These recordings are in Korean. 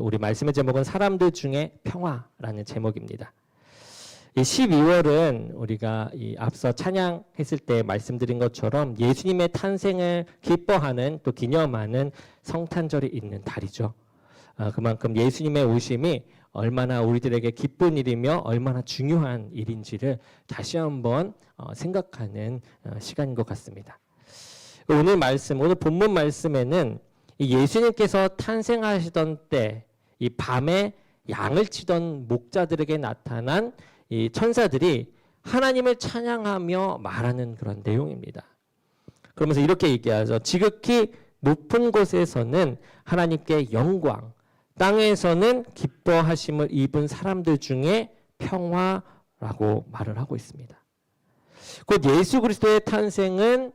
우리 말씀의 제목은 사람들 중에 평화라는 제목입니다. 이 12월은 우리가 이 앞서 찬양했을 때 말씀드린 것처럼 예수님의 탄생을 기뻐하는 또 기념하는 성탄절이 있는 달이죠. 아, 그만큼 예수님의 오심이 얼마나 우리들에게 기쁜 일이며 얼마나 중요한 일인지를 다시 한번 어, 생각하는 어, 시간인 것 같습니다. 오늘 말씀, 오늘 본문 말씀에는 이 예수님께서 탄생하시던 때, 이 밤에 양을 치던 목자들에게 나타난 이 천사들이 하나님을 찬양하며 말하는 그런 내용입니다. 그러면서 이렇게 얘기하죠. 지극히 높은 곳에서는 하나님께 영광, 땅에서는 기뻐하심을 입은 사람들 중에 평화라고 말을 하고 있습니다. 곧 예수 그리스도의 탄생은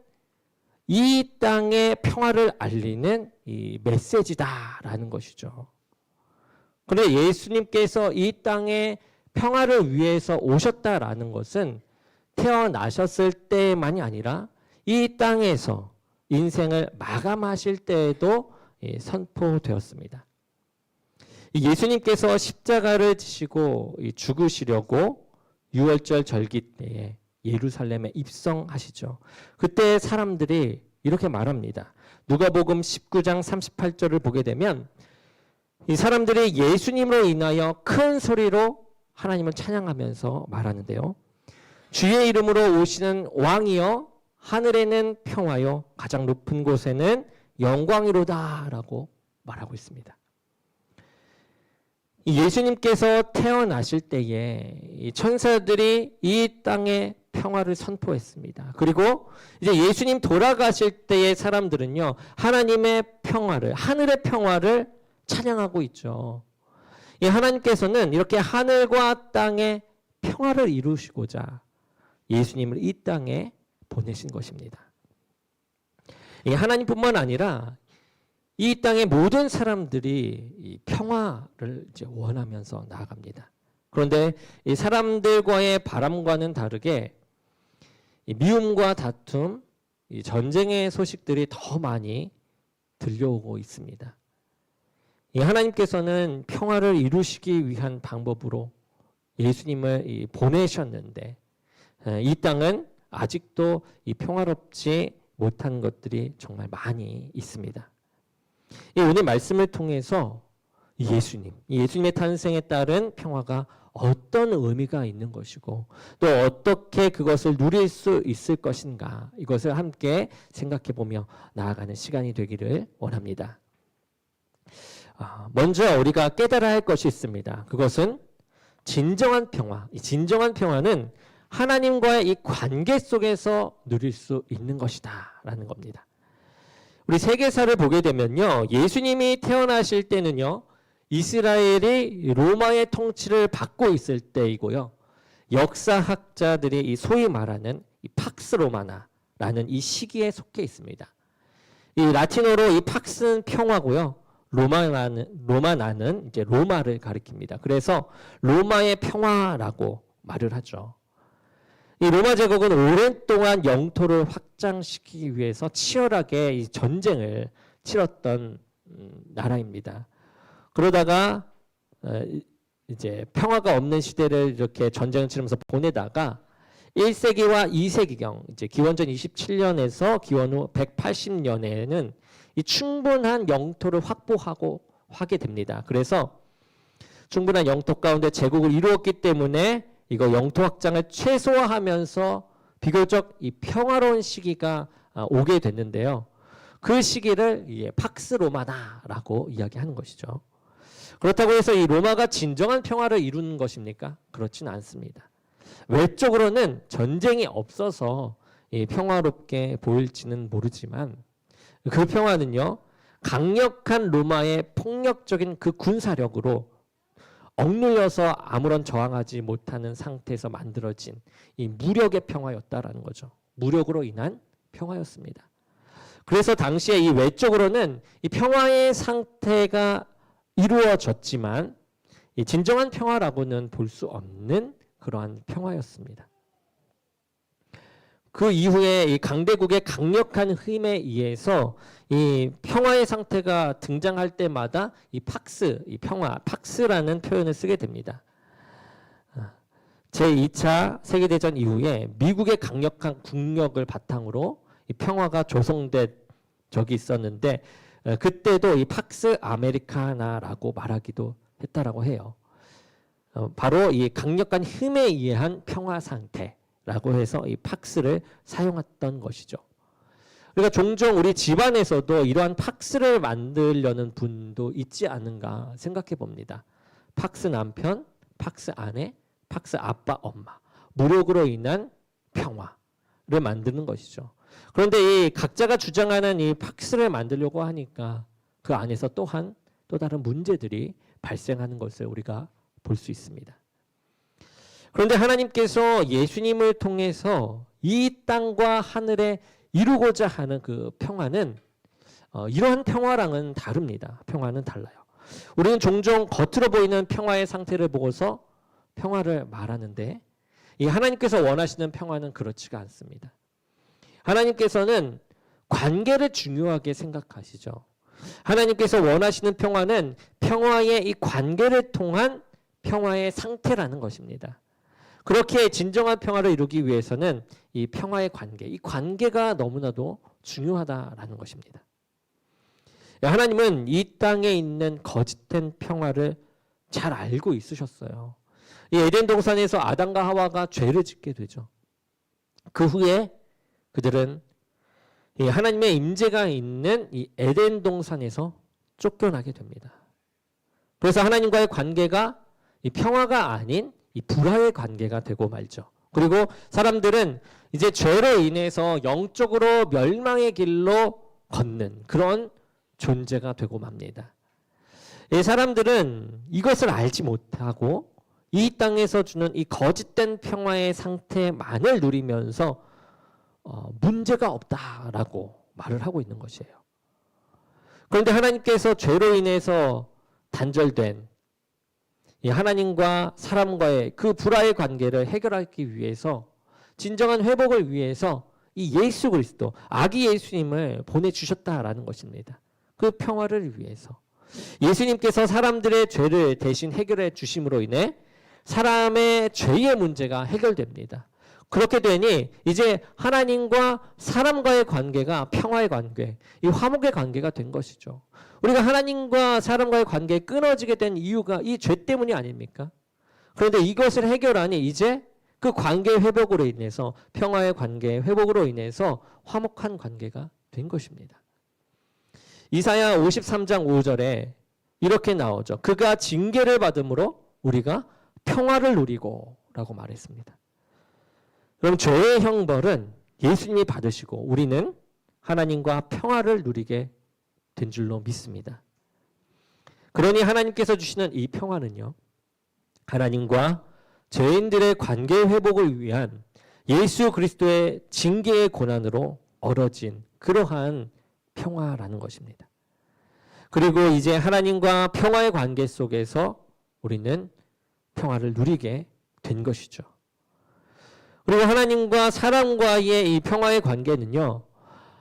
이 땅의 평화를 알리는 이 메시지다라는 것이죠. 그런데 예수님께서 이 땅에 평화를 위해서 오셨다라는 것은 태어나셨을 때만이 아니라 이 땅에서 인생을 마감하실 때에도 예, 선포되었습니다. 예수님께서 십자가를 지시고 죽으시려고 6월절 절기 때에 예루살렘에 입성하시죠. 그때 사람들이 이렇게 말합니다. 누가복음 19장 38절을 보게 되면 이 사람들이 예수님으로 인하여 큰 소리로 하나님을 찬양하면서 말하는데요. 주의 이름으로 오시는 왕이여 하늘에는 평화요 가장 높은 곳에는 영광이로다라고 말하고 있습니다. 예수님께서 태어나실 때에 이 천사들이 이 땅에 평화를 선포했습니다. 그리고 이제 예수님 돌아가실 때의 사람들은요, 하나님의 평화를, 하늘의 평화를 찬양하고 있죠. 이 하나님께서는 이렇게 하늘과 땅의 평화를 이루시고자 예수님을 이 땅에 보내신 것입니다. 이 하나님뿐만 아니라 이 땅의 모든 사람들이 이 평화를 원하면서 나아갑니다. 그런데 이 사람들과의 바람과는 다르게 이 미움과 다툼, 이 전쟁의 소식들이 더 많이 들려오고 있습니다. 이 하나님께서는 평화를 이루시기 위한 방법으로 예수님을 보내셨는데 이 땅은 아직도 이 평화롭지 못한 것들이 정말 많이 있습니다. 오늘 말씀을 통해서 예수님, 예수님의 탄생에 따른 평화가 어떤 의미가 있는 것이고 또 어떻게 그것을 누릴 수 있을 것인가 이것을 함께 생각해 보며 나아가는 시간이 되기를 원합니다. 아, 먼저 우리가 깨달아야 할 것이 있습니다. 그것은 진정한 평화. 진정한 평화는 하나님과의 이 관계 속에서 누릴 수 있는 것이다 라는 겁니다. 우리 세계사를 보게 되면요. 예수님이 태어나실 때는요. 이스라엘이 로마의 통치를 받고 있을 때이고요. 역사학자들이 이 소위 말하는 이 팍스 로마나라는 이 시기에 속해 있습니다. 이 라틴어로 이 팍스는 평화고요. 로마나는 로마나는 이제 로마를 가리킵니다. 그래서 로마의 평화라고 말을 하죠. 이 로마 제국은 오랜 동안 영토를 확장시키기 위해서 치열하게 이 전쟁을 치렀던 음, 나라입니다. 그러다가 어, 이제 평화가 없는 시대를 이렇게 전쟁을 치르면서 보내다가 1세기와 2세기경 이제 기원전 27년에서 기원 후 180년에는 이 충분한 영토를 확보하고 하게 됩니다. 그래서 충분한 영토 가운데 제국을 이루었기 때문에 이거 영토 확장을 최소화하면서 비교적 이 평화로운 시기가 아, 오게 됐는데요. 그 시기를 팍스 로마다라고 이야기하는 것이죠. 그렇다고 해서 이 로마가 진정한 평화를 이루는 것입니까? 그렇지는 않습니다. 외적으로는 전쟁이 없어서 평화롭게 보일지는 모르지만 그 평화는요, 강력한 로마의 폭력적인 그 군사력으로 억눌려서 아무런 저항하지 못하는 상태에서 만들어진 이 무력의 평화였다라는 거죠. 무력으로 인한 평화였습니다. 그래서 당시에 이 외적으로는 이 평화의 상태가 이루어졌지만 이 진정한 평화라고는 볼 수 없는 그러한 평화였습니다. 그 이후에 이 강대국의 강력한 힘에 의해서 이 평화의 상태가 등장할 때마다 이 팍스, 이 평화, 팍스라는 표현을 쓰게 됩니다. 제2차 세계대전 이후에 미국의 강력한 국력을 바탕으로 이 평화가 조성된 적이 있었는데 어, 그때도 이 팍스 아메리카나라고 말하기도 했다라고 해요. 어, 바로 이 강력한 힘에 의한 평화 상태라고 해서 이 팍스를 사용했던 것이죠. 그러니까 종종 우리 집안에서도 이러한 팍스를 만들려는 분도 있지 않은가 생각해 봅니다. 팍스 남편, 팍스 아내, 팍스 아빠, 엄마. 무력으로 인한 평화를 만드는 것이죠. 그런데 이 각자가 주장하는 이 팍스를 만들려고 하니까 그 안에서 또한 또 다른 문제들이 발생하는 것을 우리가 볼 수 있습니다. 그런데 하나님께서 예수님을 통해서 이 땅과 하늘에 이루고자 하는 그 평화는 어, 이러한 평화랑은 다릅니다. 평화는 달라요. 우리는 종종 겉으로 보이는 평화의 상태를 보고서 평화를 말하는데 이 하나님께서 원하시는 평화는 그렇지가 않습니다. 하나님께서는 관계를 중요하게 생각하시죠. 하나님께서 원하시는 평화는 평화의 이 관계를 통한 평화의 상태라는 것입니다. 그렇게 진정한 평화를 이루기 위해서는 이 평화의 관계, 이 관계가 너무나도 중요하다라는 것입니다. 하나님은 이 땅에 있는 거짓된 평화를 잘 알고 있으셨어요. 이 에덴 동산에서 아담과 하와가 죄를 짓게 되죠. 그 후에 그들은 이 하나님의 임재가 있는 이 에덴 동산에서 쫓겨나게 됩니다. 그래서 하나님과의 관계가 이 평화가 아닌 이 불화의 관계가 되고 말죠. 그리고 사람들은 이제 죄로 인해서 영적으로 멸망의 길로 걷는 그런 존재가 되고 맙니다. 이 사람들은 이것을 알지 못하고 이 땅에서 주는 이 거짓된 평화의 상태만을 누리면서 어, 문제가 없다라고 말을 하고 있는 것이에요. 그런데 하나님께서 죄로 인해서 단절된 이 하나님과 사람과의 그 불화의 관계를 해결하기 위해서 진정한 회복을 위해서 이 예수 그리스도 아기 예수님을 보내 주셨다라는 것입니다. 그 평화를 위해서 예수님께서 사람들의 죄를 대신 해결해 주심으로 인해 사람의 죄의 문제가 해결됩니다. 그렇게 되니 이제 하나님과 사람과의 관계가 평화의 관계, 이 화목의 관계가 된 것이죠. 우리가 하나님과 사람과의 관계에 끊어지게 된 이유가 이 죄 때문이 아닙니까? 그런데 이것을 해결하니 이제 그 관계 회복으로 인해서 평화의 관계 회복으로 인해서 화목한 관계가 된 것입니다. 이사야 53장 5절에 이렇게 나오죠. 그가 징계를 받음으로 우리가 평화를 누리고 라고 말했습니다. 그럼 죄의 형벌은 예수님이 받으시고 우리는 하나님과 평화를 누리게 된 줄로 믿습니다. 그러니 하나님께서 주시는 이 평화는요. 하나님과 죄인들의 관계 회복을 위한 예수 그리스도의 징계의 고난으로 얼어진 그러한 평화라는 것입니다. 그리고 이제 하나님과 평화의 관계 속에서 우리는 평화를 누리게 된 것이죠. 그리고 하나님과 사람과의 이 평화의 관계는요.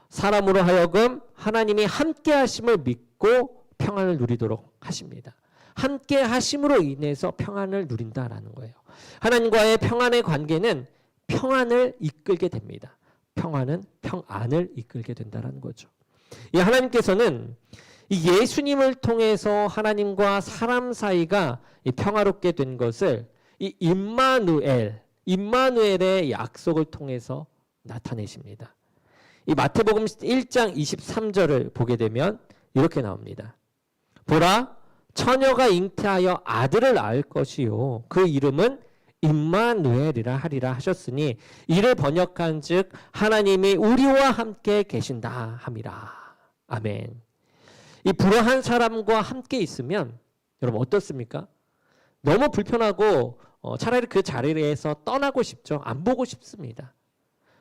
사람으로 하여금 하나님이 함께 하심을 믿고 평안을 누리도록 하십니다. 함께 하심으로 인해서 평안을 누린다라는 거예요. 하나님과의 평안의 관계는 평안을 이끌게 됩니다. 평안은 평안을 이끌게 된다라는 거죠. 이 하나님께서는 이 예수님을 통해서 하나님과 사람 사이가 평화롭게 된 것을 이 임마누엘, 임마누엘의 약속을 통해서 나타내십니다. 이 마태복음 1장 23절을 보게 되면 이렇게 나옵니다. 보라 처녀가 잉태하여 아들을 낳을 것이요 그 이름은 임마누엘이라 하리라 하셨으니 이를 번역한즉 하나님이 우리와 함께 계신다 함이라. 아멘. 이 불화한 사람과 함께 있으면 여러분 어떻습니까? 너무 불편하고 어, 차라리 그 자리에서 떠나고 싶죠. 안 보고 싶습니다.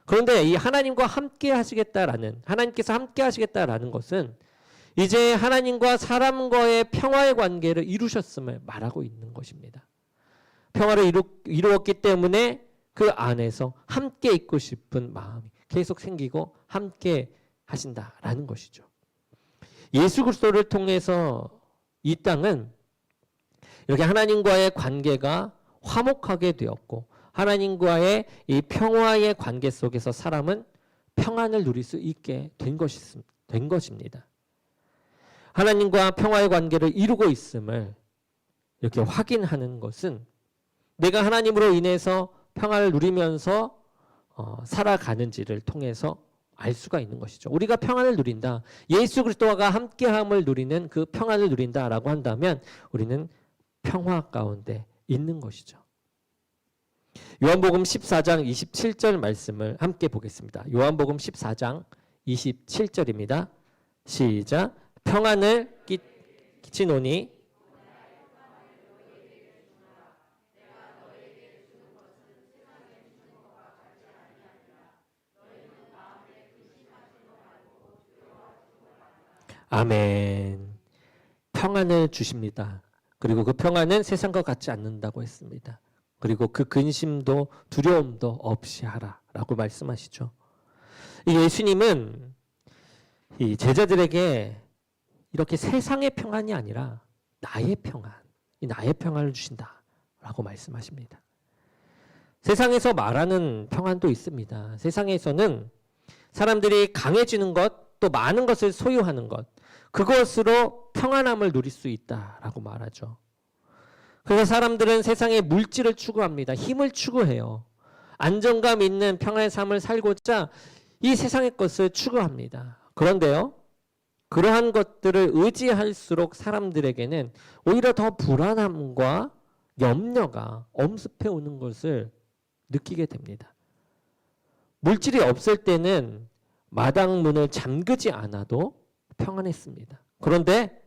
그런데 이 하나님과 함께 하시겠다라는 하나님께서 함께 하시겠다라는 것은 이제 하나님과 사람과의 평화의 관계를 이루셨음을 말하고 있는 것입니다. 평화를 이루, 이루었기 때문에 그 안에서 함께 있고 싶은 마음이 계속 생기고 함께 하신다라는 것이죠. 예수 그리스도를 통해서 이 땅은 이렇게 하나님과의 관계가 화목하게 되었고 하나님과의 이 평화의 관계 속에서 사람은 평안을 누릴 수 있게 된, 것이, 된 것입니다. 하나님과 평화의 관계를 이루고 있음을 이렇게 확인하는 것은 내가 하나님으로 인해서 평화를 누리면서 어, 살아가는지를 통해서 알 수가 있는 것이죠. 우리가 평안을 누린다. 예수 그리스도와 함께함을 누리는 그 평안을 누린다라고 한다면 우리는 평화 가운데 있는 것이죠. 요한복음 14장 27절 말씀을 함께 보겠습니다. 요한복음 14장 27절입니다. 시작. 평안을 끼- 끼치노니 아멘. 평안을 주십니다. 그리고 그 평안은 세상과 같지 않는다고 했습니다. 그리고 그 근심도 두려움도 없이 하라라고 말씀하시죠. 이 예수님은 이 제자들에게 이렇게 세상의 평안이 아니라 나의 평안, 이 나의 평안을 주신다라고 말씀하십니다. 세상에서 말하는 평안도 있습니다. 세상에서는 사람들이 강해지는 것, 또 많은 것을 소유하는 것, 그것으로 평안함을 누릴 수 있다라고 말하죠. 그래서 사람들은 세상의 물질을 추구합니다. 힘을 추구해요. 안정감 있는 평안의 삶을 살고자 이 세상의 것을 추구합니다. 그런데요, 그러한 것들을 의지할수록 사람들에게는 오히려 더 불안함과 염려가 엄습해 오는 것을 느끼게 됩니다. 물질이 없을 때는 마당문을 잠그지 않아도 평안했습니다. 그런데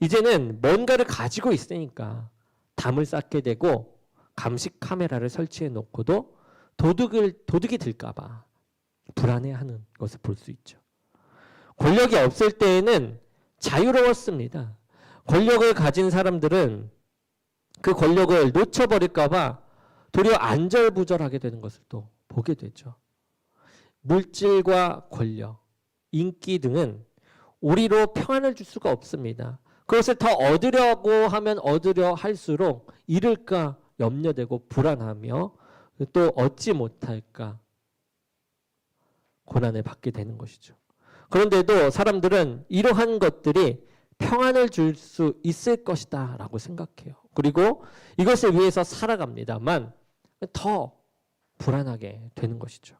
이제는 뭔가를 가지고 있으니까 담을 쌓게 되고 감식 카메라를 설치해 놓고도 도둑을 도둑이 들까봐 불안해하는 것을 볼 수 있죠. 권력이 없을 때에는 자유로웠습니다. 권력을 가진 사람들은 그 권력을 놓쳐버릴까봐 도리어 안절부절하게 되는 것을 또 보게 되죠. 물질과 권력, 인기 등은 우리로 평안을 줄 수가 없습니다. 그것을 더 얻으려고 하면 얻으려 할수록 잃을까 염려되고 불안하며 또 얻지 못할까 고난을 받게 되는 것이죠. 그런데도 사람들은 이러한 것들이 평안을 줄 수 있을 것이다 라고 생각해요. 그리고 이것을 위해서 살아갑니다만 더 불안하게 되는 것이죠.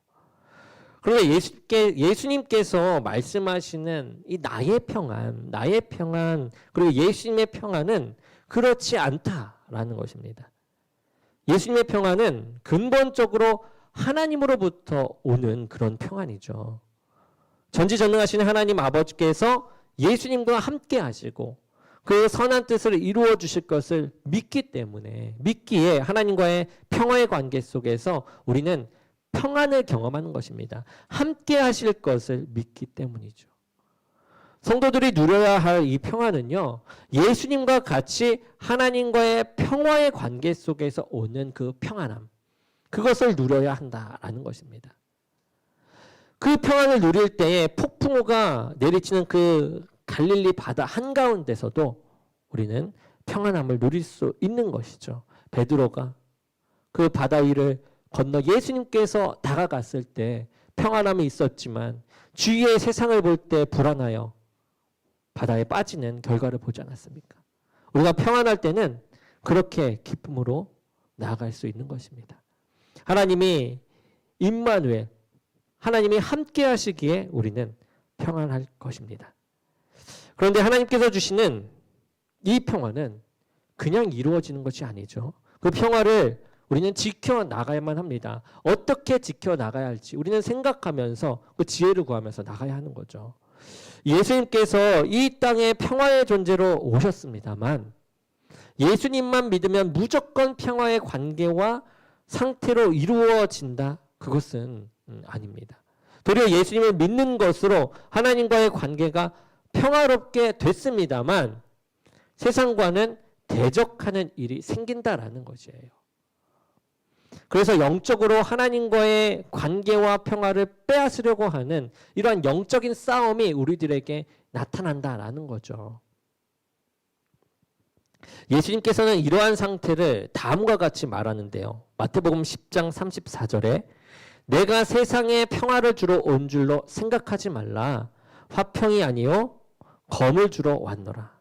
그런데 예수께, 예수님께서 말씀하시는 이 나의 평안, 나의 평안, 그리고 예수님의 평안은 그렇지 않다라는 것입니다. 예수님의 평안은 근본적으로 하나님으로부터 오는 그런 평안이죠. 전지전능하신 하나님 아버지께서 예수님과 함께 하시고 그 선한 뜻을 이루어 주실 것을 믿기 때문에 믿기에 하나님과의 평화의 관계 속에서 우리는 평안을 경험하는 것입니다. 함께 하실 것을 믿기 때문이죠. 성도들이 누려야 할 이 평안은요, 예수님과 같이 하나님과의 평화의 관계 속에서 오는 그 평안함, 그것을 누려야 한다라는 것입니다. 그 평안을 누릴 때에 폭풍우가 내리치는 그 갈릴리 바다 한가운데서도 우리는 평안함을 누릴 수 있는 것이죠. 베드로가 그 바다 위를 건너 예수님께서 다가갔을 때 평안함이 있었지만 주위의 세상을 볼 때 불안하여 바다에 빠지는 결과를 보지 않았습니까? 우리가 평안할 때는 그렇게 기쁨으로 나아갈 수 있는 것입니다. 하나님이 임마누엘 하나님이 함께 하시기에 우리는 평안할 것입니다. 그런데 하나님께서 주시는 이 평화는 그냥 이루어지는 것이 아니죠. 그 평화를 우리는 지켜 나가야만 합니다. 어떻게 지켜 나가야 할지 우리는 생각하면서 그 지혜를 구하면서 나가야 하는 거죠. 예수님께서 이 땅에 평화의 존재로 오셨습니다만 예수님만 믿으면 무조건 평화의 관계와 상태로 이루어진다. 그것은 음, 아닙니다. 도리어 예수님을 믿는 것으로 하나님과의 관계가 평화롭게 됐습니다만 세상과는 대적하는 일이 생긴다라는 것이에요. 그래서 영적으로 하나님과의 관계와 평화를 빼앗으려고 하는 이러한 영적인 싸움이 우리들에게 나타난다라는 거죠. 예수님께서는 이러한 상태를 다음과 같이 말하는데요. 마태복음 10장 34절에 내가 세상에 평화를 주러 온 줄로 생각하지 말라. 화평이 아니요 검을 주러 왔노라.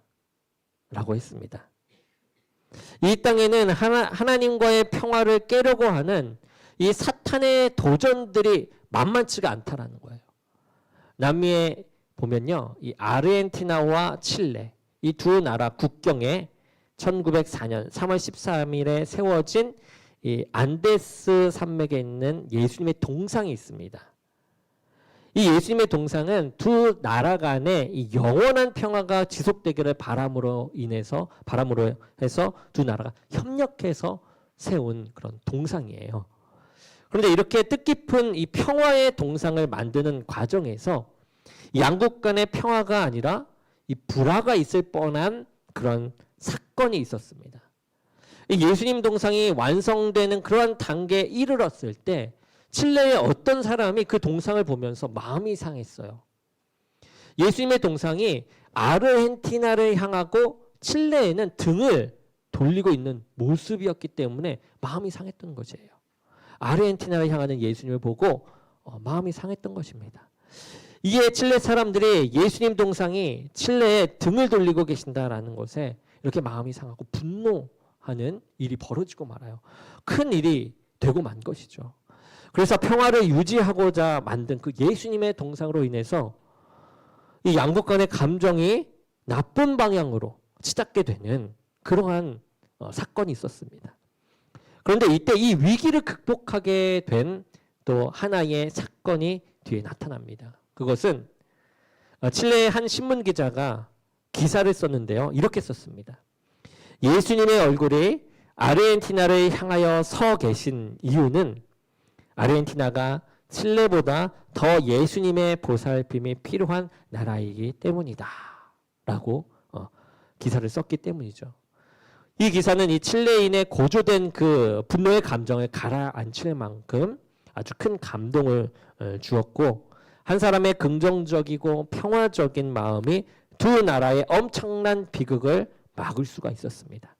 라고 했습니다. 이 땅에는 하나, 하나님과의 평화를 깨려고 하는 이 사탄의 도전들이 만만치가 않다라는 거예요. 남미에 보면요. 이 아르헨티나와 칠레 이 두 나라 국경에 1904년 3월 13일에 세워진 이 안데스 산맥에 있는 예수님의 동상이 있습니다. 이 예수님의 동상은 두 나라 간의 이 영원한 평화가 지속되기를 바람으로 인해서 바람으로 해서 두 나라가 협력해서 세운 그런 동상이에요. 그런데 이렇게 뜻깊은 이 평화의 동상을 만드는 과정에서 양국 간의 평화가 아니라 이 불화가 있을 뻔한 그런 사건이 있었습니다. 이 예수님 동상이 완성되는 그러한 단계에 이르렀을 때 칠레의 어떤 사람이 그 동상을 보면서 마음이 상했어요. 예수님의 동상이 아르헨티나를 향하고 칠레에는 등을 돌리고 있는 모습이었기 때문에 마음이 상했던 것이에요. 아르헨티나를 향하는 예수님을 보고 어, 마음이 상했던 것입니다. 이에 칠레 사람들이 예수님 동상이 칠레에 등을 돌리고 계신다라는 것에 이렇게 마음이 상하고 분노하는 일이 벌어지고 말아요. 큰 일이 되고 만 것이죠. 그래서 평화를 유지하고자 만든 그 예수님의 동상으로 인해서 이 양국 간의 감정이 나쁜 방향으로 치닫게 되는 그러한 어, 사건이 있었습니다. 그런데 이때 이 위기를 극복하게 된 또 하나의 사건이 뒤에 나타납니다. 그것은 어, 칠레의 한 신문 기자가 기사를 썼는데요. 이렇게 썼습니다. 예수님의 얼굴이 아르헨티나를 향하여 서 계신 이유는 아르헨티나가 칠레보다 더 예수님의 보살핌이 필요한 나라이기 때문이다. 라고 어, 기사를 썼기 때문이죠. 이 기사는 이 칠레인의 고조된 그 분노의 감정을 가라앉힐 만큼 아주 큰 감동을 어, 주었고 한 사람의 긍정적이고 평화적인 마음이 두 나라의 엄청난 비극을 막을 수가 있었습니다.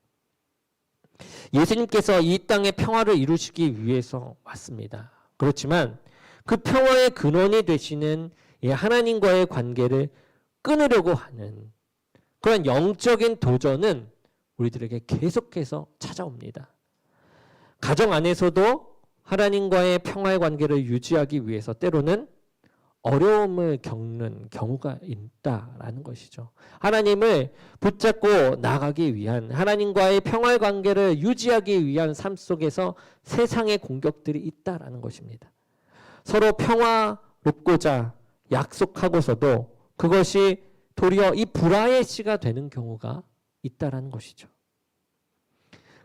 예수님께서 이 땅의 평화를 이루시기 위해서 왔습니다. 그렇지만 그 평화의 근원이 되시는 이 하나님과의 관계를 끊으려고 하는 그런 영적인 도전은 우리들에게 계속해서 찾아옵니다. 가정 안에서도 하나님과의 평화의 관계를 유지하기 위해서 때로는 어려움을 겪는 경우가 있다라는 것이죠. 하나님을 붙잡고 나가기 위한 하나님과의 평화의 관계를 유지하기 위한 삶 속에서 세상의 공격들이 있다라는 것입니다. 서로 평화롭고자 약속하고서도 그것이 도리어 이 불화의 씨가 되는 경우가 있다라는 것이죠.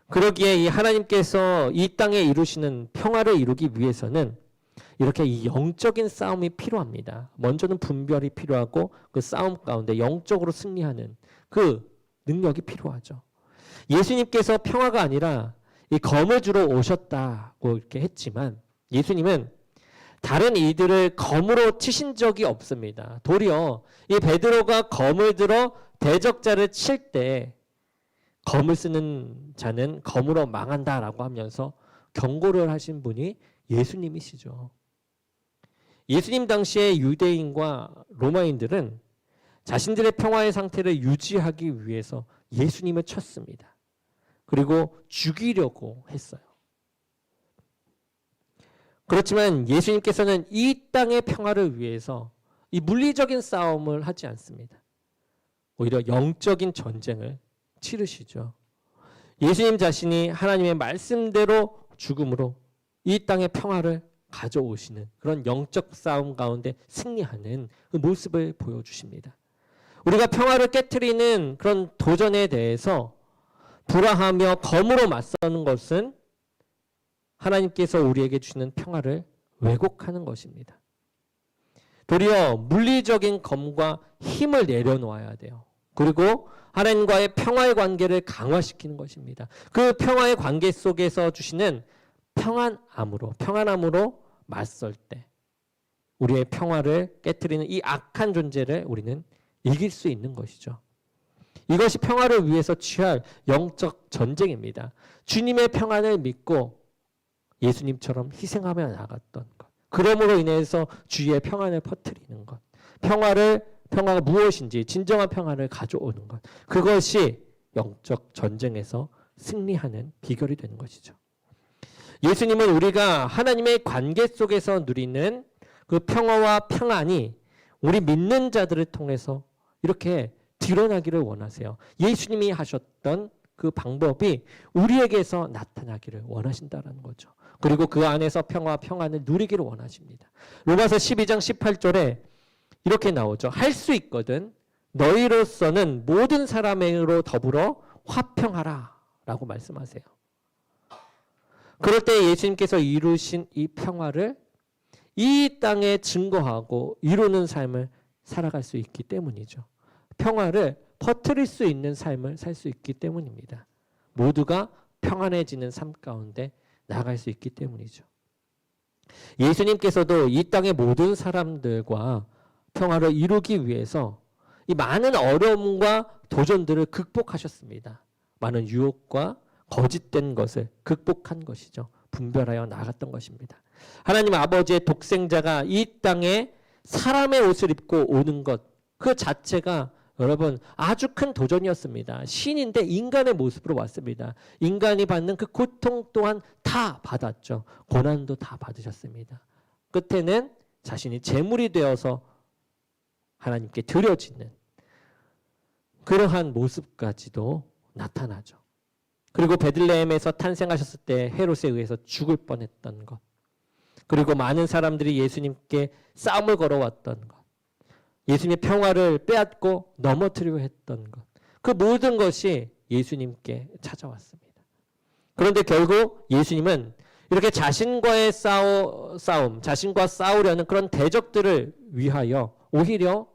그러기에 이 하나님께서 이 땅에 이루시는 평화를 이루기 위해서는 이렇게 이 영적인 싸움이 필요합니다. 먼저는 분별이 필요하고 그 싸움 가운데 영적으로 승리하는 그 능력이 필요하죠. 예수님께서 평화가 아니라 이 검을 주러 오셨다고 이렇게 했지만 예수님은 다른 이들을 검으로 치신 적이 없습니다. 도리어 이 베드로가 검을 들어 대적자를 칠 때 검을 쓰는 자는 검으로 망한다라고 하면서 경고를 하신 분이 예수님이시죠. 예수님 당시의 유대인과 로마인들은 자신들의 평화의 상태를 유지하기 위해서 예수님을 쳤습니다. 그리고 죽이려고 했어요. 그렇지만 예수님께서는 이 땅의 평화를 위해서 이 물리적인 싸움을 하지 않습니다. 오히려 영적인 전쟁을 치르시죠. 예수님 자신이 하나님의 말씀대로 죽음으로 이 땅의 평화를 가져오시는 그런 영적 싸움 가운데 승리하는 그 모습을 보여주십니다. 우리가 평화를 깨뜨리는 그런 도전에 대해서 불화하며 검으로 맞서는 것은 하나님께서 우리에게 주시는 평화를 왜곡하는 것입니다. 도리어 물리적인 검과 힘을 내려놓아야 돼요. 그리고 하나님과의 평화의 관계를 강화시키는 것입니다. 그 평화의 관계 속에서 주시는 평안함으로 평안함으로 맞설 때 우리의 평화를 깨뜨리는 이 악한 존재를 우리는 이길 수 있는 것이죠. 이것이 평화를 위해서 취할 영적 전쟁입니다. 주님의 평안을 믿고 예수님처럼 희생하며 나갔던 것. 그러므로 인해서 주위의 평안을 퍼뜨리는 것. 평화를 평화가 무엇인지 진정한 평화를 가져오는 것. 그것이 영적 전쟁에서 승리하는 비결이 되는 것이죠. 예수님은 우리가 하나님의 관계 속에서 누리는 그 평화와 평안이 우리 믿는 자들을 통해서 이렇게 드러나기를 원하세요. 예수님이 하셨던 그 방법이 우리에게서 나타나기를 원하신다라는 거죠. 그리고 그 안에서 평화 평안을 누리기를 원하십니다. 로마서 12장 18절에 이렇게 나오죠. 할 수 있거든 너희로서는 모든 사람으로 더불어 화평하라 라고 말씀하세요. 그럴 때 예수님께서 이루신 이 평화를 이 땅에 증거하고 이루는 삶을 살아갈 수 있기 때문이죠. 평화를 퍼뜨릴 수 있는 삶을 살 수 있기 때문입니다. 모두가 평안해지는 삶 가운데 나갈 수 있기 때문이죠. 예수님께서도 이 땅의 모든 사람들과 평화를 이루기 위해서 이 많은 어려움과 도전들을 극복하셨습니다. 많은 유혹과 거짓된 것을 극복한 것이죠. 분별하여 나갔던 것입니다. 하나님 아버지의 독생자가 이 땅에 사람의 옷을 입고 오는 것, 그 자체가 여러분 아주 큰 도전이었습니다. 신인데 인간의 모습으로 왔습니다. 인간이 받는 그 고통 또한 다 받았죠. 고난도 다 받으셨습니다. 끝에는 자신이 제물이 되어서 하나님께 드려지는 그러한 모습까지도 나타나죠. 그리고 베들레헴에서 탄생하셨을 때 헤롯에 의해서 죽을 뻔했던 것. 그리고 많은 사람들이 예수님께 싸움을 걸어왔던 것. 예수님의 평화를 빼앗고 넘어뜨리려 했던 것. 그 모든 것이 예수님께 찾아왔습니다. 그런데 결국 예수님은 이렇게 자신과의 싸우, 싸움, 자신과 싸우려는 그런 대적들을 위하여 오히려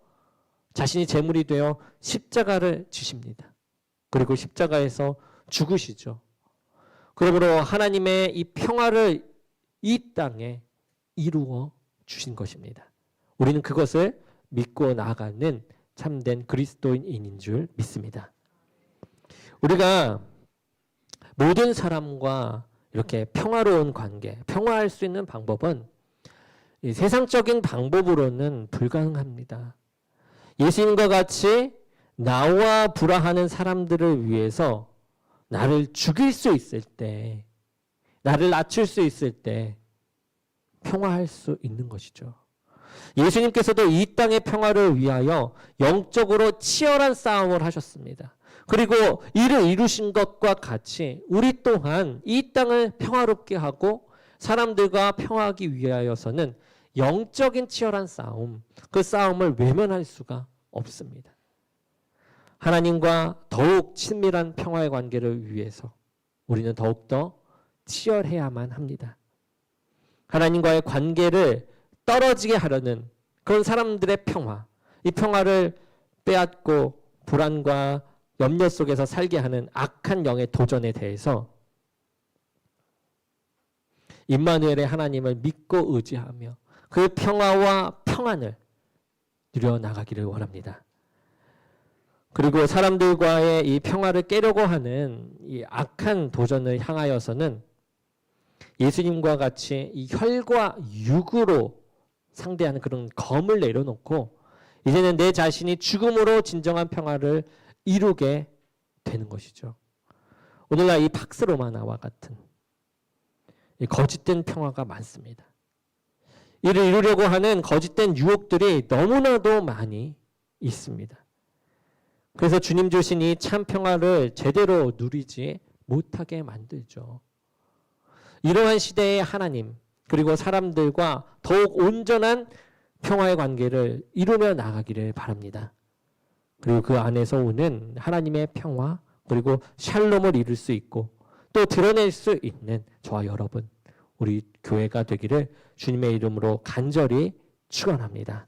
자신이 제물이 되어 십자가를 지십니다. 그리고 십자가에서 죽으시죠. 그러므로 하나님의 이 평화를 이 땅에 이루어 주신 것입니다. 우리는 그것을 믿고 나아가는 참된 그리스도인인 줄 믿습니다. 우리가 모든 사람과 이렇게 평화로운 관계, 평화할 수 있는 방법은 세상적인 방법으로는 불가능합니다. 예수님과 같이 나와 불화하는 사람들을 위해서 나를 죽일 수 있을 때, 나를 낮출 수 있을 때 평화할 수 있는 것이죠. 예수님께서도 이 땅의 평화를 위하여 영적으로 치열한 싸움을 하셨습니다. 그리고 이를 이루신 것과 같이 우리 또한 이 땅을 평화롭게 하고 사람들과 평화하기 위하여서는 영적인 치열한 싸움, 그 싸움을 외면할 수가 없습니다. 하나님과 더욱 친밀한 평화의 관계를 위해서 우리는 더욱더 치열해야만 합니다. 하나님과의 관계를 떨어지게 하려는 그런 사람들의 평화, 이 평화를 빼앗고 불안과 염려 속에서 살게 하는 악한 영의 도전에 대해서 임마누엘의 하나님을 믿고 의지하며 그 평화와 평안을 누려 나가기를 원합니다. 그리고 사람들과의 이 평화를 깨려고 하는 이 악한 도전을 향하여서는 예수님과 같이 이 혈과 육으로 상대하는 그런 검을 내려놓고 이제는 내 자신이 죽음으로 진정한 평화를 이루게 되는 것이죠. 오늘날 이 팍스로마나와 같은 이 거짓된 평화가 많습니다. 이를 이루려고 하는 거짓된 유혹들이 너무나도 많이 있습니다. 그래서 주님 주신 이 참 평화를 제대로 누리지 못하게 만들죠. 이러한 시대의 하나님 그리고 사람들과 더욱 온전한 평화의 관계를 이루며 나가기를 바랍니다. 그리고 그 안에서 오는 하나님의 평화 그리고 샬롬을 이룰 수 있고 또 드러낼 수 있는 저와 여러분 우리 교회가 되기를 주님의 이름으로 간절히 축원합니다.